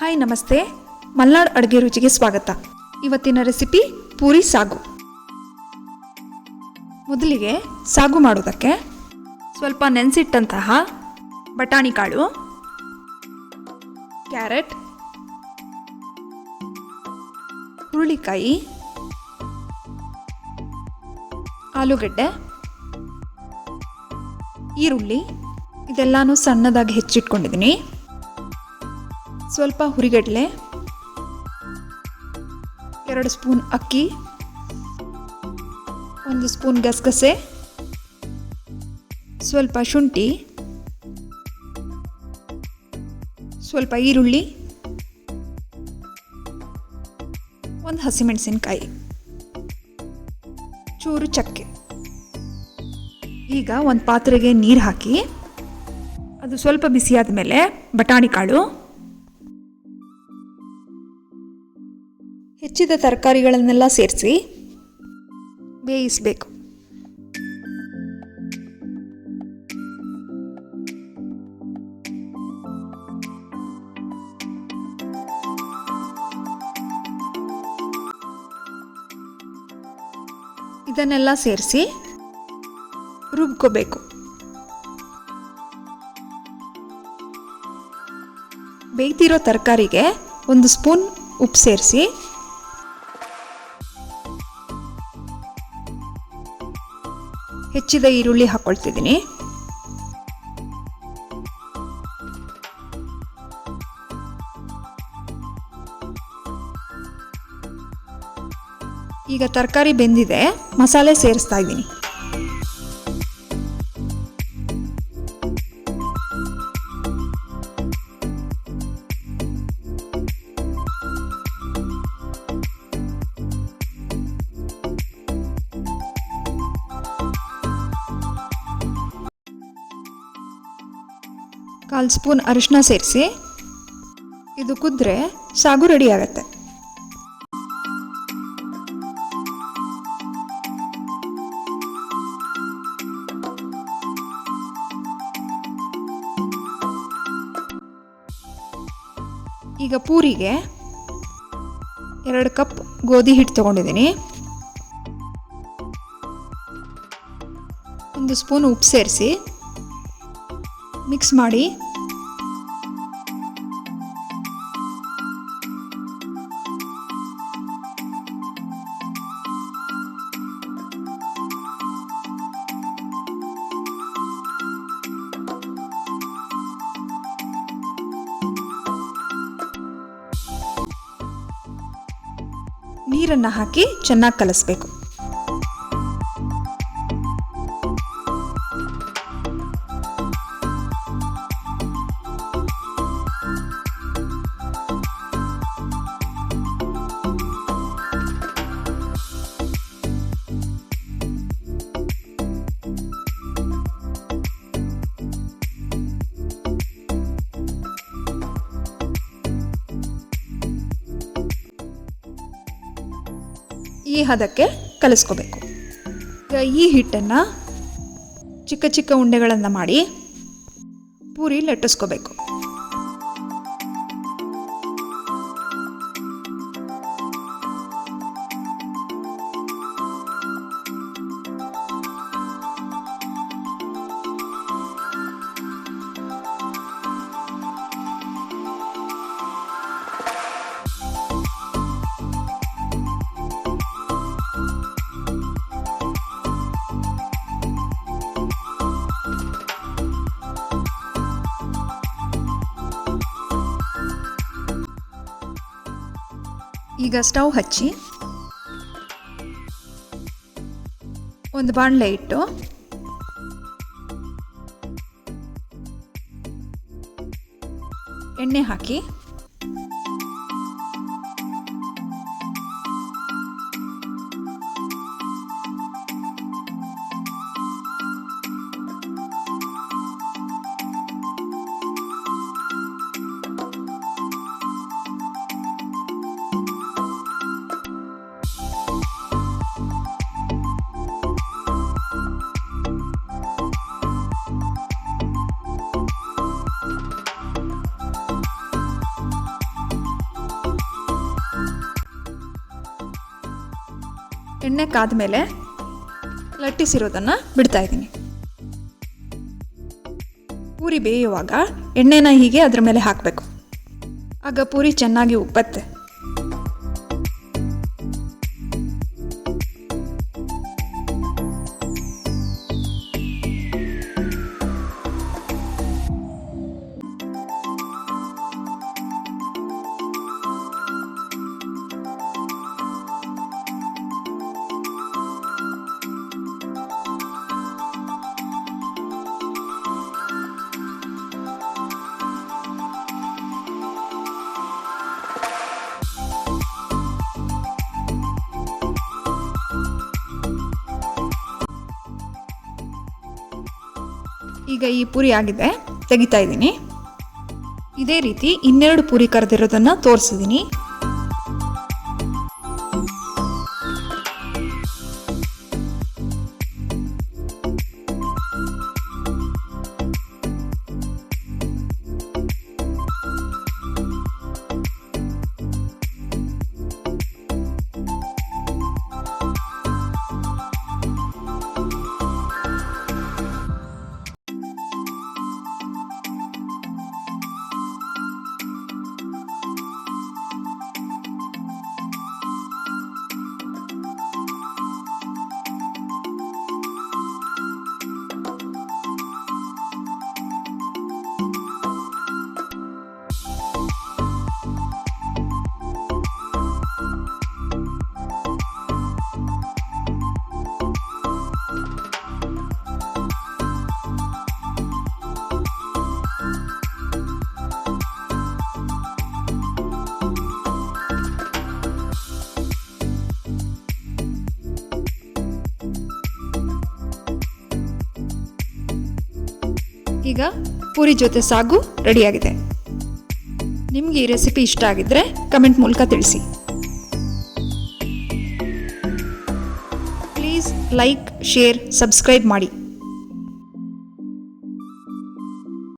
Hi, ನಮಸ್ತೆ. ಮಲ್ನಾಡ್ ಅಡುಗೆ ರುಚಿಗೆ ಸ್ವಾಗತ. ಇವತ್ತಿನ ರೆಸಿಪಿ ಪೂರಿ ಸಾಗು. ಮೊದಲಿಗೆ ಸಾಗು ಮಾಡೋದಕ್ಕೆ ಸ್ವಲ್ಪ ನೆನೆಸಿಟ್ಟಂತಹ ಬಟಾಣಿ ಕಾಳು, ಕ್ಯಾರೆಟ್, ಹುರುಳಿಕಾಯಿ, ಆಲೂಗಡ್ಡೆ, ಈರುಳ್ಳಿ. ಇದೆಲ್ಲಾನು ಸಣ್ಣದಾಗಿ ಹೆಚ್ಚಿಟ್ಕೊಂಡಿದ್ದೀನಿ. ಸ್ವಲ್ಪ ಹುರಿಗಡಲೆ, ಎರಡು ಸ್ಪೂನ್ ಅಕ್ಕಿ, ಒಂದು ಸ್ಪೂನ್ ಗಸಗಸೆ, ಸ್ವಲ್ಪ ಶುಂಠಿ, ಸ್ವಲ್ಪ ಈರುಳ್ಳಿ, ಒಂದು ಹಸಿಮೆಣಸಿನ್ಕಾಯಿ, ಚೂರು ಚಕ್ಕೆ. ಈಗ ಒಂದು ಪಾತ್ರೆಗೆ ನೀರು ಹಾಕಿ, ಅದು ಸ್ವಲ್ಪ ಬಿಸಿಯಾದ ಮೇಲೆ ಬಟಾಣಿ ಕಾಳು ಹೆಚ್ಚಿದ ತರಕಾರಿಗಳನ್ನೆಲ್ಲ ಸೇರಿಸಿ ಬೇಯಿಸಬೇಕು. ಇದನ್ನೆಲ್ಲ ಸೇರಿಸಿ ರುಬ್ಕೋಬೇಕು. ಬೇಯ್ತಿರೋ ತರಕಾರಿಗೆ ಒಂದು ಸ್ಪೂನ್ ಉಪ್ಪು ಸೇರಿಸಿ ಹೆಚ್ಚಿದ ಈರುಳ್ಳಿ ಹಾಕ್ಕೊಳ್ತಿದ್ದೀನಿ ಈಗ ತರಕಾರಿ ಬೆಂದಿದೆ ಮಸಾಲೆ ಸೇರಿಸ್ತಾ ಇದ್ದೀನಿ. ಕಾಲು ಸ್ಪೂನ್ ಅರಿಶಿನ ಸೇರಿಸಿ, ಇದು ಕುದ್ರೆ ಸಾಗು ರೆಡಿ ಆಗುತ್ತೆ. ಈಗ ಪೂರಿಗೆ ಎರಡು ಕಪ್ ಗೋಧಿ ಹಿಟ್ಟು ತೊಗೊಂಡಿದ್ದೀನಿ. ಒಂದು ಸ್ಪೂನ್ ಉಪ್ಪು ಸೇರಿಸಿ, ಮಿಕ್ಸ್ ಮಾಡಿ ನೀರನ್ನು ಹಾಕಿ ಚೆನ್ನಾಗಿ ಕಲಿಸ್ಬೇಕು. ಈ ಹದಕ್ಕೆ ಕಲಿಸ್ಕೋಬೇಕು. ಈಗ ಈ ಹಿಟ್ಟನ್ನು ಚಿಕ್ಕ ಚಿಕ್ಕ ಉಂಡೆಗಳನ್ನು ಮಾಡಿ ಪೂರಿ ಲಟ್ಟಿಸ್ಕೋಬೇಕು. ಈಗ ಸ್ಟವ್ ಹಚ್ಚಿ ಒಂದು ಬಾಣಲೆ ಇಟ್ಟು ಎಣ್ಣೆ ಹಾಕಿ ಎಣ್ಣೆ ಕಾದ ಮೇಲೆ ಲಟ್ಟಿಸಿರೋದನ್ನು ಬಿಡ್ತಾ ಇದ್ದೀನಿ. ಪೂರಿ ಬೇಯುವಾಗ ಎಣ್ಣೆನ ಹೀಗೆ ಅದರ ಮೇಲೆ ಹಾಕಬೇಕು. ಆಗ ಪೂರಿ ಚೆನ್ನಾಗಿ ಉಪ್ಪತ್ತೆ. ಈಗ ಈ ಪೂರಿ ಆಗಿದೆ. ತೆಗಿತಾ ಇದ್ದೀನಿ. ಇದೇ ರೀತಿ ಇನ್ನೆರಡು ಪೂರಿ ಕರೆದಿರೋದನ್ನು ತೋರಿಸಿದ್ದೀನಿ ಈಗ ಪೂರಿ ಜೊತೆ ಸಾಗು ರೆಡಿಯಾಗಿದೆ. ನಿಮಗೆ ಈ ರೆಸಿಪಿ ಇಷ್ಟ ಆಗಿದ್ದರೆ ಕಮೆಂಟ್ ಮೂಲಕ ತಿಳಿಸಿ. ಪ್ಲೀಸ್ ಲೈಕ್ ಶೇರ್ ಸಬ್ಸ್ಕ್ರೈಬ್ ಮಾಡಿ.